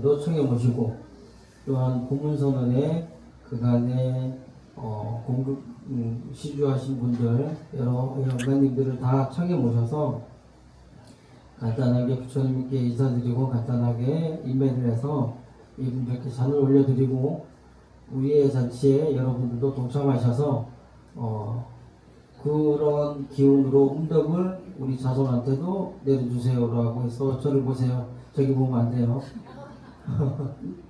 청해 모시고 또한 고문선언에 그간에 어, 공급 음, 시주하신 분들 여러 영가님들을 다 모셔서 간단하게 부처님께 인사드리고 간단하게 인배를 해서 이분들께 잔을 올려드리고 우리의 잔치에 여러분들도 동참하셔서 어, 그런 기운으로 음덕을 우리 자손한테도 내려주세요라고 해서 저를 보세요. 저기 보면 안 돼요.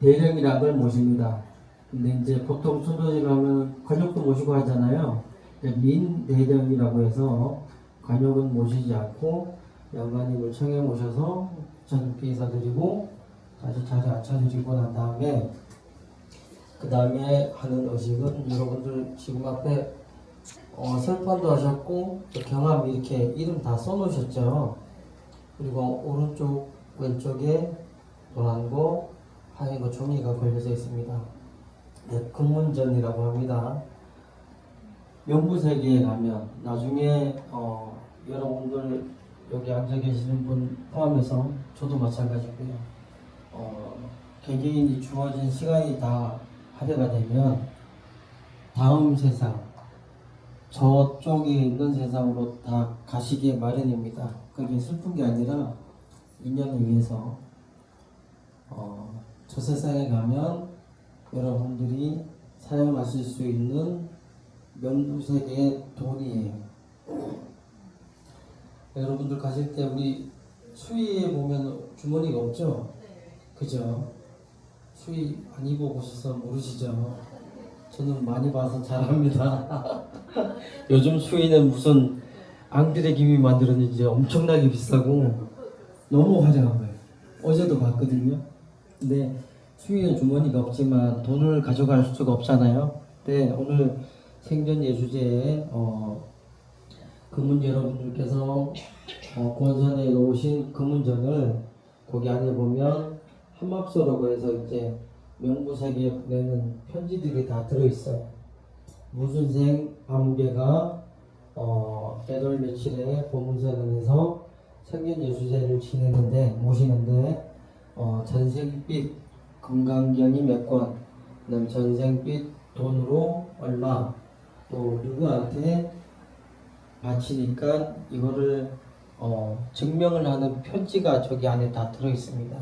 대령이라는 걸 모십니다. 근데 이제 보통 순서대로 하면 관역도 모시고 하잖아요. 민대령이라고 해서 관역은 모시지 않고 영관님을 청해 모셔서 저녁께 인사드리고 다시 자리 앉혀드리고 난 다음에 그 다음에 하는 의식은 여러분들 지금 앞에 어, 설판도 하셨고 또 경합 이렇게 이름 다 써놓으셨죠. 그리고 오른쪽 왼쪽에 노란 거 하얀 거 종이가 걸려져 있습니다. 네, 금문전이라고 합니다. 명부세계에 가면 나중에 어, 여러분들 여기 앉아 계시는 분 포함해서 저도 마찬가지고요. 어, 개개인이 주어진 시간이 다 할애가 되면 다음 세상 저쪽에 있는 세상으로 다 가시기에 마련입니다. 그게 슬픈 게 아니라 인연을 위해서 어, 저 세상에 가면 여러분들이 사용하실 수 있는 명부세계의 돈이에요. 여러분들 가실 때 우리 수위에 보면 주머니가 없죠? 그죠? 수위 안 입어보셔서 모르시죠? 저는 많이 봐서 잘 압니다. 요즘 수위는 무슨 앙드레 김이 만들었는지 엄청나게 비싸고 너무 화려한 거예요. 어제도 봤거든요. 근데 수위는 주머니가 없지만 돈을 가져갈 수가 없잖아요. 근데 오늘 생전 예주제에 어, 금은 여러분들께서 어, 권선에 놓으신 금은전을 거기 안에 보면 한맙소라고 해서 이제 명부세계에 보내는 편지들이 다 들어있어요. 무순생 아무개가 어, 애돌 며칠에 보문선언에서 생년 예수제를 지내는데 모시는데 어, 전생빛 금강경이 몇 권, 그다음 전생빛 돈으로 얼마, 또 누구한테 바치니까 이거를 어, 증명을 하는 편지가 저기 안에 다 들어 있습니다.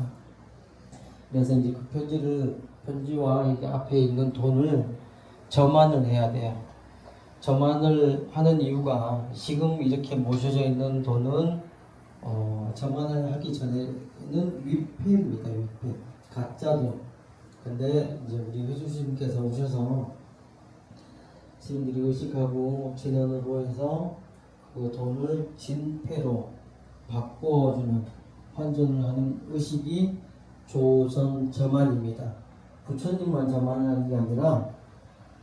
그래서 이제 그 편지를 편지와 이게 앞에 있는 돈을 저만을 해야 돼요. 저만을 하는 이유가 지금 이렇게 모셔져 있는 돈은 어, 저만을 하기 전에는 위패입니다. 위패 가짜 돈. 근데 이제 우리 회주님께서 오셔서 스님들이 의식하고 진언으로 해서 그 돈을 진패로 바꿔주는 환전을 하는 의식이 조선 저만입니다. 부처님만 저만하는 게 아니라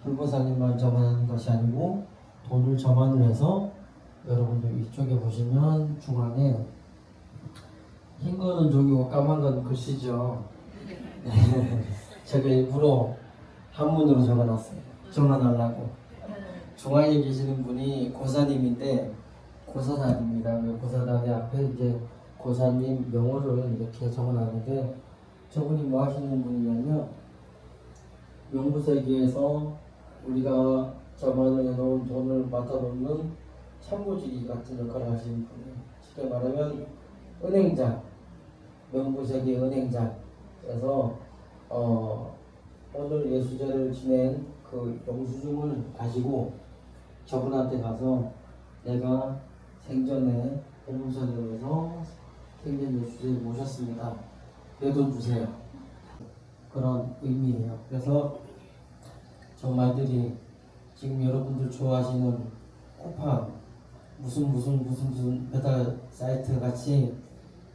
불보사님만 저만하는 것이 아니고 돈을 저만을 해서 여러분들 이쪽에 보시면 중앙에 흰 거는 종이고 까만 건 글씨죠. 네. 제가 일부러 한문으로 적어놨어요. 적어달라고. 중앙에 계시는 분이 고사님인데 고사단입니다. 그 고사단의 앞에 이제 고사님 명호를 이렇게 적어놨는데 저분이 뭐 하시는 분이냐면 명부세계에서 우리가 저만을 해놓은 돈을 맡아놓는 참고지기 같은 역할을 하시는 분이에요. 쉽게 말하면 은행장, 명부세계 은행장. 그래서 어, 오늘 예수제를 지낸 그 영수증을 가지고 저분한테 가서 내가 생전에 공문선에서 생전 예수제를 모셨습니다. 내 돈 주세요. 그런 의미예요. 그래서 저 말들이 지금 여러분들 좋아하시는 쿠팡 무슨 무슨 무슨 무슨 배달 사이트 같이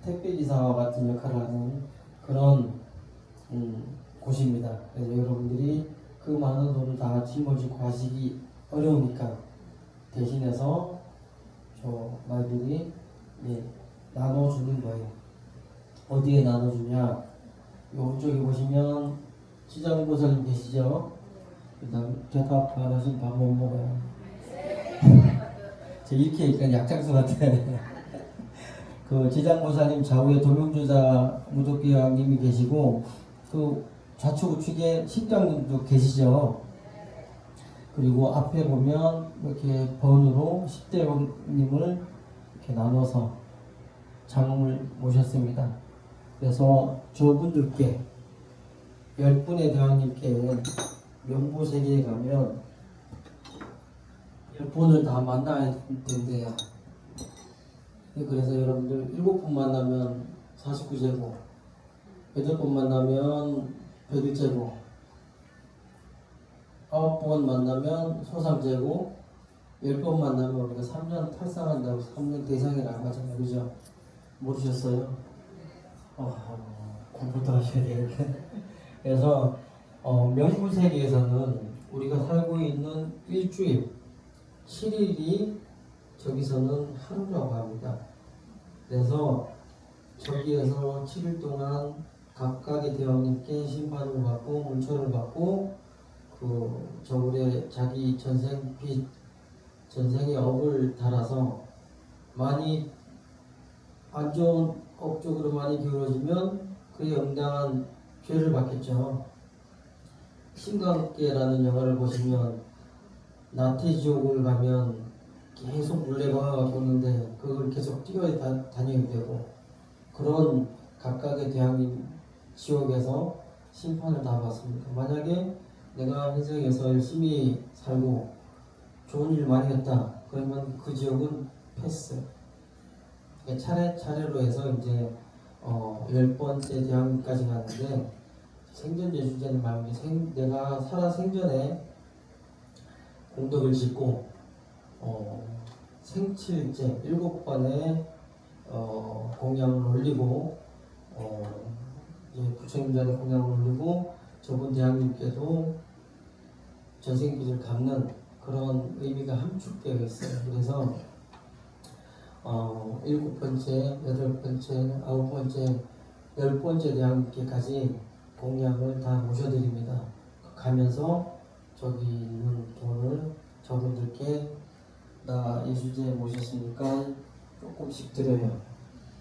택배 기사와 같은 역할을 하는 그런 음, 곳입니다. 그래서 여러분들이 그 많은 돈을 다 짊어지고 가시기 어려우니까 대신해서 저 말들이 예, 나눠주는 거예요. 어디에 나눠주냐? 오른쪽에 보시면 지장보살님 계시죠? 그다음 대답 안 하신 밥못 먹어요. 저 이렇게 하니까 약장수 같아. 그 지장보살님 좌우에 도명주자 무덕기왕님이 계시고 그 좌측 우측에 십장님도 계시죠. 그리고 앞에 보면 이렇게 번으로 십대왕님을 이렇게 나눠서 장을 모셨습니다. 그래서 저분들께 열 분의 대왕님께 명보세계에 가면 열 분을 다 만나야 된대요. 그래서 여러분들 일곱 분 만나면 49제곱, 여덟 분 만나면 101제곱, 아홉 번 만나면 소삼제곱, 열 번 만나면 우리가 3년 탈상한다고 3년 대상이라고 하잖아요. 그죠? 모르셨어요? 어, 공부도 하셔야 되는데. 그래서 어, 명부 세계에서는 우리가 살고 있는 일주일, 7일이 저기서는 하루라고 합니다. 그래서 저기에서 7일 동안 각각의 대왕님께 심판을 받고 문초를 받고 그 저울에 자기 전생 빚 전생의 업을 달아서 많이 안 좋은 업 쪽으로 많이 기울어지면 그에 응당한 죄를 받겠죠. 신광계라는 영화를 보시면 나태지옥을 가면 계속 물레방아가 도는데 그걸 계속 뛰어 다, 다녀야 되고 그런 각각의 대항님 지옥에서 심판을 다 받습니다. 만약에 내가 인생에서 열심히 살고 좋은 일 많이 했다 그러면 그 지옥은 패스. 차례 차례로 해서 이제 어, 열 번째 대항까지 가는데 생전제 주제는 말고 생, 내가 살아 생전에 공덕을 짓고 어, 생칠제 일곱 번의 어, 공양을 올리고 어, 이제 부처님전에 공양을 올리고 저분 대왕님께도 전생빚을 갚는 그런 의미가 함축되어 있어요. 그래서 어, 일곱 번째, 여덟 번째, 아홉 번째, 열 번째 대왕님께까지 공양을 다 모셔드립니다. 가면서 저기 있는 돈을 저분들께 나 예수제 모셨으니까 조금씩 드려요.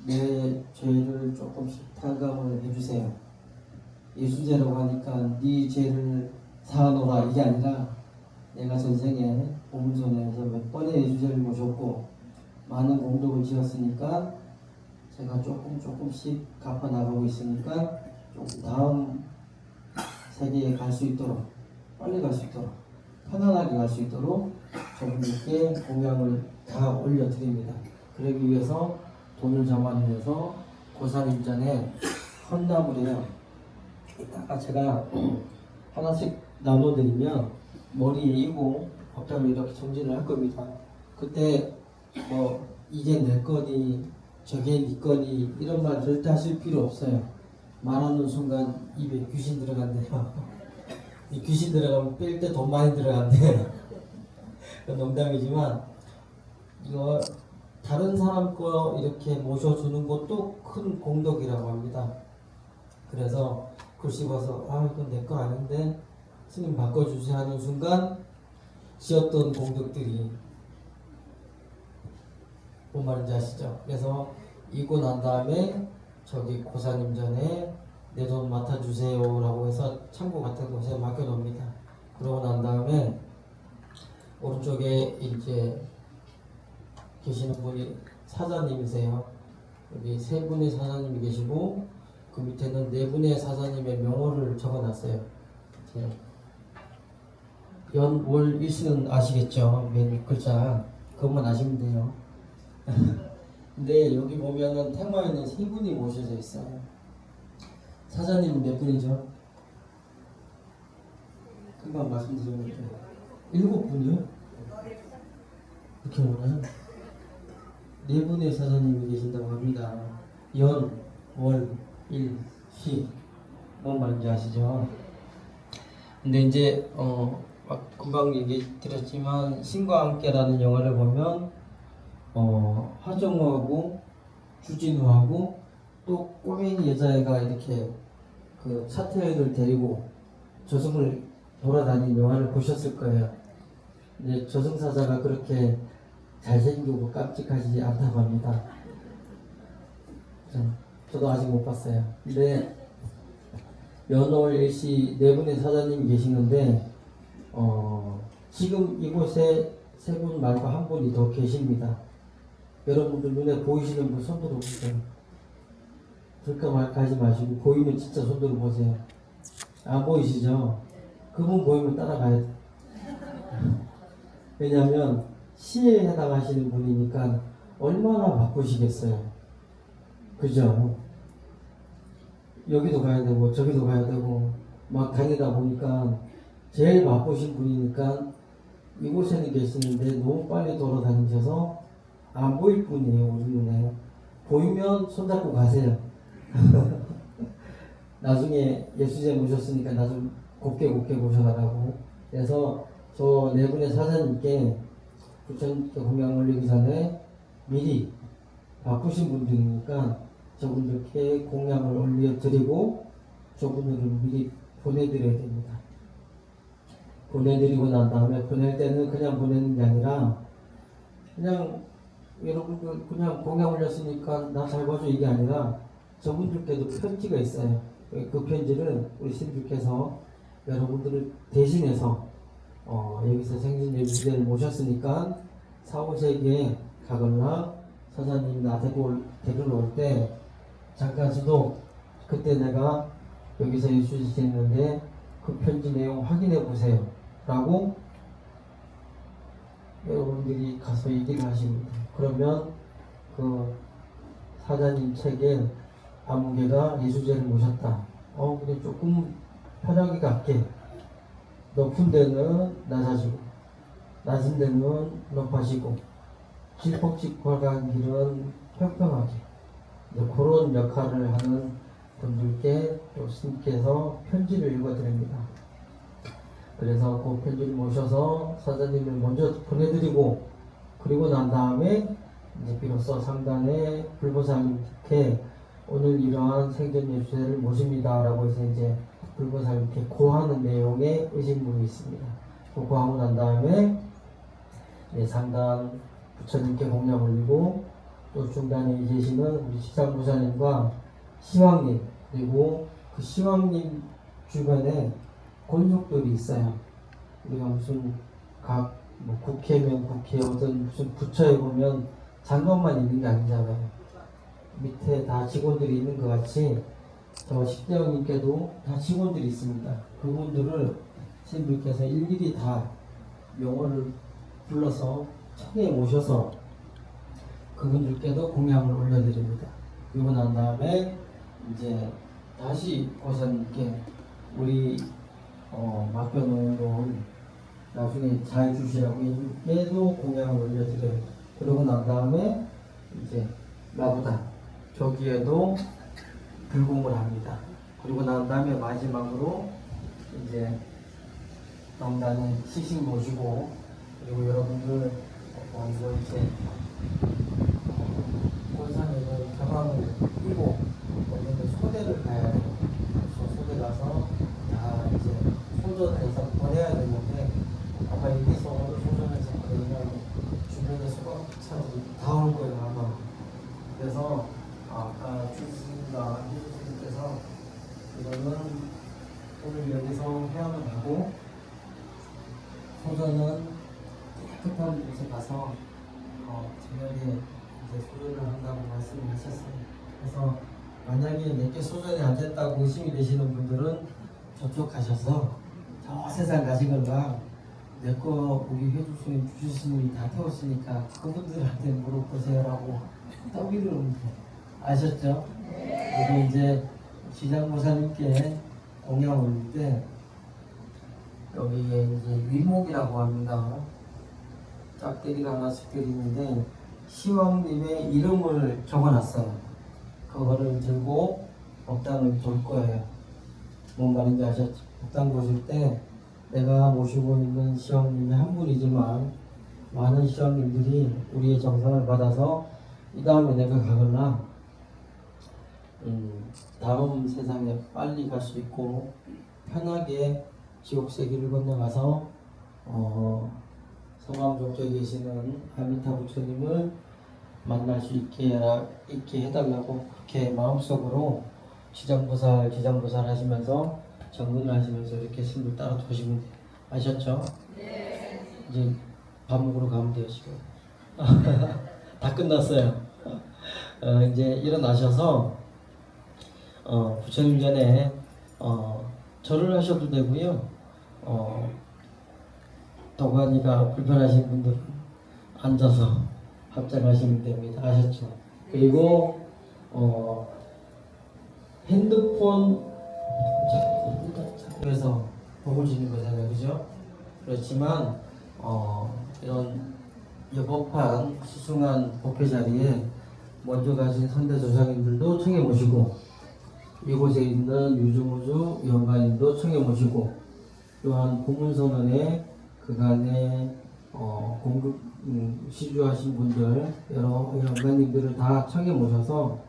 내 죄를 조금씩 탕감을 해주세요. 예수제라고 하니까 네 죄를 사하노라 이게 아니라 내가 전생에 보문선에서 몇 번의 예수제를 모셨고 많은 공덕을 지었으니까 제가 조금 조금씩 갚아 나가고 있으니까 조금 다음 세계에 갈 수 있도록 빨리 갈 수 있도록 편안하게 갈 수 있도록 저분들께 공양을 다 올려드립니다. 그러기 위해서 돈을 자만해서 고사님전에 헌납을 해요. 이따가 제가 하나씩 나눠드리면 머리에 이고 법당을 이렇게 정진을 할 겁니다. 그때 뭐 이게 내 거니 저게 네 거니 이런 말 절대 하실 필요 없어요. 말하는 순간 입에 귀신 들어간대요. 이 귀신 들어가면 뺄 때 돈 많이 들어간대. 농담이지만 이거 다른 사람 거 이렇게 모셔주는 것도 큰 공덕이라고 합니다. 그래서 글 씹어서 아 이건 내 거 아닌데 스님 바꿔주세요 하는 순간 지었던 공덕들이 뭔 말인지 아시죠? 그래서 이고 난 다음에 저기 고사님 전에 내 돈 맡아주세요라고 해서 창고 같은 곳에 맡겨놓습니다. 그러고 난 다음에 오른쪽에 이제 계시는 분이 사자님이세요. 여기 세 분의 사자님이 계시고 그 밑에는 네 분의 사자님의 명호를 적어놨어요. 이제 연, 월, 일수는 아시겠죠? 맨 윗글자 그것만 아시면 돼요. 근데 여기 보면은 테마에는 세 분이 모셔져 있어요. 사자님은 몇 분이죠? 금방 말씀드렸는데 일곱 분이요? 이렇게 오나요? 네 분의 사자님이 계신다고 합니다. 연, 월, 일, 시. 뭔 말인지 아시죠? 근데 이제 어막 금방 얘기 드렸지만 신과 함께라는 영화를 보면 어 하정우하고 주진우하고 또 꼬맹이 여자애가 이렇게 그 차태현을 데리고 조승을 돌아다닌 영화를 보셨을 거예요. 근데 조승 사자가 그렇게 잘생기고 깜찍하지 않다고 합니다. 저- 저도 아직 못 봤어요. 근데 연월 일시 네 분의 사장님이 계시는데 어, 지금 이곳에 세 분 말고 한 분이 더 계십니다. 여러분들 눈에 보이시는 분 손들어 보세요. 들까 말까 하지 마시고 보이면 진짜 손들어 보세요. 안 보이시죠? 그분 보이면 따라가야 돼. 왜냐하면 시에 해당하시는 분이니까 얼마나 바쁘시겠어요. 그죠? 여기도 가야 되고 저기도 가야 되고 막 다니다 보니까 제일 바쁘신 분이니까 이곳에는 계시는데 너무 빨리 돌아다니셔서 안 보일 뿐이에요 우리 눈에 보이면 손잡고 가세요 나중에 예수제 모셨으니까 나중 곱게 곱게 모셔가라고 그래서 저 네 분의 사장님께 부처님께 공양 올리기 전에 미리 바쁘신 분들이니까 저분들께 공양을 올려드리고 저분들을 미리 보내드려야 됩니다. 보내드리고 난 다음에 보낼 때는 그냥 보내는 게 아니라 그냥 여러분들 그냥 공양 올렸으니까 나 잘 봐줘 이게 아니라 저분들께도 편지가 있어요. 그 편지를 우리 신주께서 여러분들을 대신해서 어, 여기서 생신 예수제를 모셨으니까 사후세계에 가거나 사장님이 나 데리고 올- 데리러 올 때 잠깐 저도 그때 내가 여기서 예수제 지냈는데 그 편지 내용 확인해 보세요 라고 여러분들이 가서 얘기를 하십니다 그러면 그 사장님 책에 아무개가 예수제를 모셨다. 어 근데 조금 편하게 갈게. 높은 데는 낮아지고 낮은 데는 높아지고 질퍽질퍽한 길은 평평하게. 그런 역할을 하는 분들께 또 스님께서 편지를 읽어드립니다. 그래서 그 편지를 모셔서 사장님을 먼저 보내드리고 그리고 난 다음에 이제 비로소 상단에 불보살님께 오늘 이러한 생전 예수제를 모십니다 라고 해서 이제 불보살님께 고하는 내용의 의식문이 있습니다. 그 고하고 난 다음에 네, 상단 부처님께 공양 올리고 또 중단에 계시는 우리 시장부사님과 시황님 그리고 그 시황님 주변에 권속들이 있어요. 우리가 무슨 각 뭐 국회면 국회 어떤 무슨 부처에 보면 장관만 있는 게 아니잖아요. 밑에 다 직원들이 있는 것 같이 저 식대원님께도 다 직원들이 있습니다. 그분들을 신부께서 일일이 다 명호를 불러서 청에 모셔서 그분들께도 공양을 올려드립니다. 그리고 난 다음에 이제 다시 고사님께 우리 어, 맡겨놓은 나중에 잘 주시라고 얘도 공양을 올려드려요. 그러고 난 다음에 이제 나보다 저기에도 불공을 합니다. 그리고 난 다음에 마지막으로 이제 명단에 시식 모시고 그리고 여러분들 어, 이거 이제 권산에는 가방을 끼고 어느 소대를 가야 돼요. 그래서 소대 가서 다 이제 소전해서 보내야 되는데 아마 여기서 오늘 소전해서 보내면 주변에 소방 차들이 다 올 거예요 아마. 그래서 아까 주스님과 희주님께서 이거는 오늘 여기서 해야만 하고 소전은 깨끗한 곳에 가서 어, 저녁에 이제 소전을 한다고 말씀을 하셨어요. 그래서 만약에 내게 소전이 안 됐다고 의심이 되시는 분들은 가셔서 저 세상 가진 걸가 내거 우리 회주스님 주주스님이 다 태웠으니까 그분들한테 물어보세요라고 거 아셨죠? 우리 이제 시장모사님께 공양 올릴 때 여기에 이제 위목이라고 합니다. 짝대기를 하나씩 드리는데 시왕님의 이름을 적어놨어요. 그거를 들고 법당을 돌 거예요. 뭔 말인지 아셨죠? 법당 보실 때 내가 모시고 있는 시왕님이 한 분이지만 많은 시왕님들이 우리의 정성을 받아서 이 다음에 내가 가거나 음, 다음 세상에 빨리 갈 수 있고 편하게 지옥세기를 건너가서 어, 성암 족저에 계시는 아미타 부처님을 만날 수 있게, 있게 해달라고 그렇게 마음속으로 지장보살, 지장보살 하시면서 정근을 하시면서 이렇게 신을 따라 도시면 돼요. 아셨죠? 네. 이제 밥 먹으러 가면 돼요, 지금. 다 끝났어요. 어, 이제 일어나셔서 어, 부처님 전에 어, 절을 하셔도 되고요. 어, 도가니가 불편하신 분들은 앉아서 합장하시면 됩니다. 아셨죠? 그리고 어, 핸드폰 그래서 복을 주는 거잖아요, 그죠? 그렇지만 어, 이런 여법한 수승한 법회 자리에 먼저 가신 선대 조상님들도 청해 모시고 이곳에 있는 유주무주 영관님도 청해 모시고 또한 고문선언에 그간에 어, 공급 음, 시주하신 분들 여러 영관님들을 다 청해 모셔서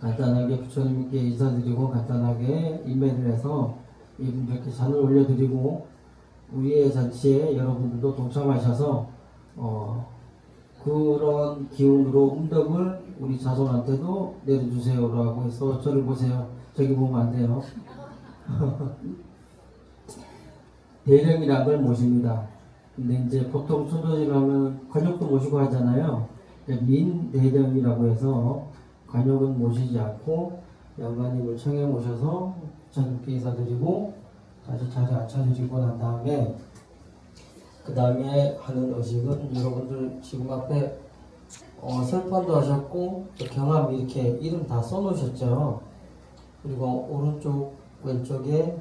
간단하게 부처님께 인사드리고 간단하게 인배를 해서 이분들께 잔을 올려드리고 우리의 잔치에 여러분들도 동참하셔서 어, 그런 기운으로 음덕을 우리 자손한테도 내려주세요라고 해서 저를 보세요. 저기 보면 안 돼요. 대령이라는 걸 모십니다. 근데 이제 보통 하면 관역도 모시고 하잖아요. 민 대령이라고 해서 관역은 모시지 않고 영관님을 청해 모셔서 저녁께 인사드리고 다시 자리 앉혀드리고 난 다음에 그 다음에 하는 의식은 여러분들 지금 앞에 어, 설판도 하셨고 또 경합 이렇게 이름 다 써놓으셨죠. 그리고 오른쪽 왼쪽에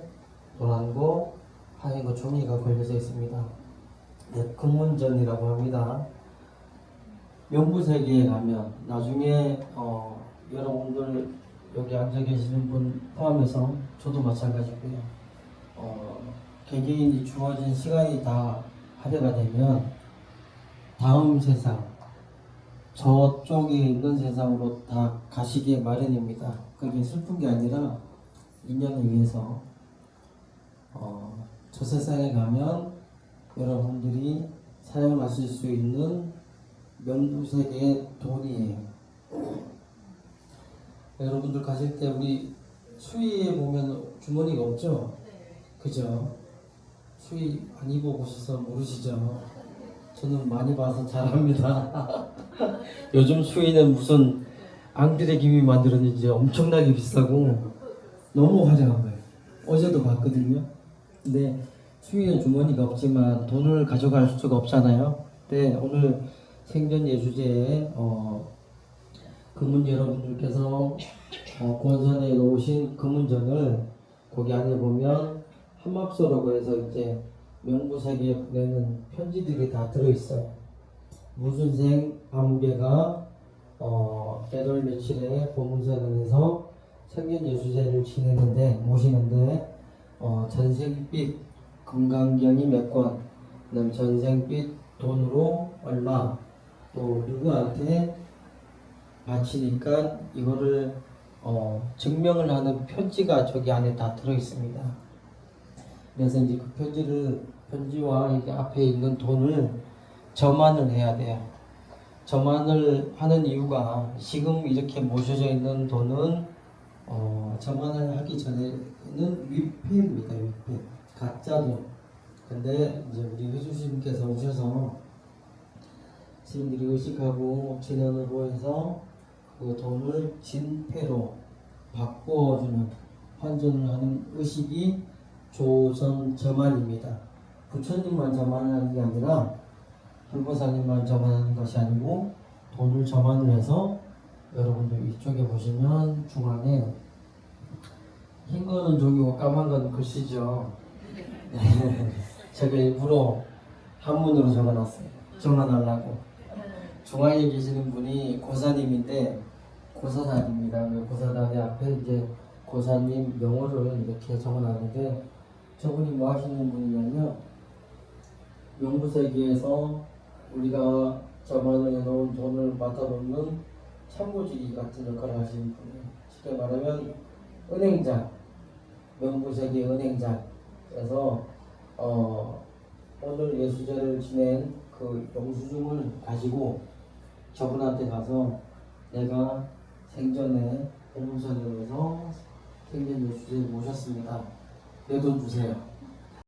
노란 거 하얀 거 종이가 걸려져 있습니다. 네, 금문전이라고 합니다. 명부세계에 가면 나중에 어, 여러분들 여기 앉아 계시는 분 포함해서 저도 마찬가지고요. 어, 개개인이 주어진 시간이 다 할애가 되면 다음 세상 저쪽에 있는 세상으로 다 가시기에 마련입니다. 그게 슬픈 게 아니라 인연을 위해서 어, 저 세상에 가면 여러분들이 사용하실 수 있는 명부세계의 돈이에요. 여러분들 가실 때 우리 수위에 보면 주머니가 없죠? 그죠? 수위 안 입어보셔서 모르시죠? 저는 많이 봐서 잘 압니다. 요즘 수위는 무슨 앙드레 김이 만들었는지 엄청나게 비싸고 너무 화려한 거예요. 어제도 봤거든요. 근데 수위는 주머니가 없지만 돈을 가져갈 수가 없잖아요. 근데 오늘 생전 예주제에 어, 금은 여러분들께서 어, 권선에 놓으신 금은전을 거기 안에 보면 한맙소라고 해서 이제 명부세계에 보내는 편지들이 다 들어있어요. 무순생 아무개가 어, 애돌 며칠에 보문선언에서 생년 예수제를 지내는데 모시는데 어, 전생빛 금강경이 몇 권, 전생빛 돈으로 얼마, 또 누구한테 바치니까 이거를 어, 증명을 하는 편지가 저기 안에 다 들어 있습니다. 그래서 이제 그 편지를 편지와 이렇게 앞에 있는 돈을 점안을 해야 돼요. 점안을 하는 이유가 지금 이렇게 모셔져 있는 돈은 어, 점안을 하기 전에는 위패입니다. 위패 가짜 돈. 근데 이제 우리 회주님께서 오셔서 스님들이 의식하고 진언으로 해서 그 돈을 진패로 바꾸어주는 환전을 하는 의식이 조선 저만입니다. 부처님만 저만하는 게 아니라 불보사님만 저만하는 것이 아니고 돈을 저만을 해서 여러분들 이쪽에 보시면 중앙에 흰 거는 종이고 까만 건 글씨죠. 제가 일부러 한문으로 적어놨어요. 적어달라고. 중앙에 계시는 분이 고사님인데 고사단입니다. 그 고사단의 앞에 이제 고사님 명호를 이렇게 적어놨는데 저분이 뭐 하시는 분이냐면 명부세계에서 우리가 저만을 해놓은 돈을 맡아놓는 참고지기 같은 역할을 하시는 분이에요. 쉽게 말하면 은행장, 명부세계 은행장 그래서 어, 오늘 예수제를 지낸 그 영수증을 가지고 저분한테 가서 내가 생전에 해문사님에서 생전 예수제를 모셨습니다. 내 돈 주세요.